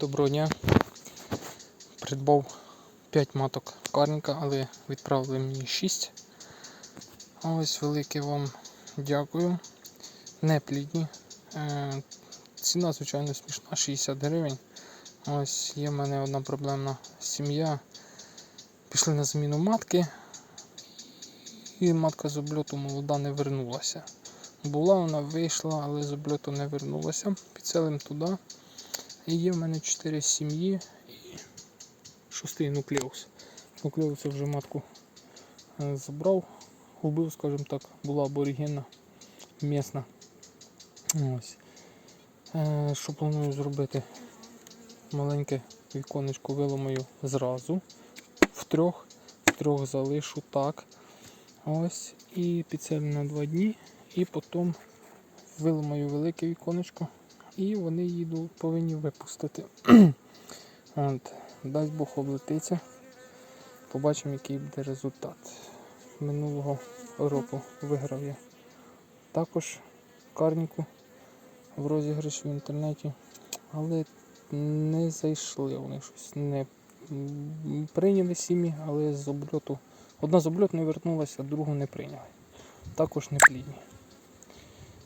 Доброго дня. Придбав 5 маток карніка, але відправили мені 6. Ось велике вам дякую. Не плідні. Е, Ціна, звичайно, смішна, 60 гривень. Ось є в мене одна проблемна сім'я. Пішли на зміну матки. І матка з обльоту молода не вернулася. Була вона вийшла, але з обльоту не вернулася. Підселим туди. Є в мене 4 сім'ї і шостий нуклеус. Нуклеуса вже матку е, забрав, убив, скажімо так, була аборигенна, місна. Ось. Е, Що планую зробити? Маленьке віконечко виламаю зразу. В трьох, в трьох залишу так. Ось. І підселю на два дні. І потім виламаю велике віконечко і вони їду повинні випустити. От, Дасть Бог облетиться. Побачимо, який буде результат. Минулого року виграв я також карніку в розіграші в інтернеті, але не зайшли вони щось. Не прийняли сім'ї, але з обльоту. Одна з обльоту не вернулася, другу не прийняли. Також не плідні.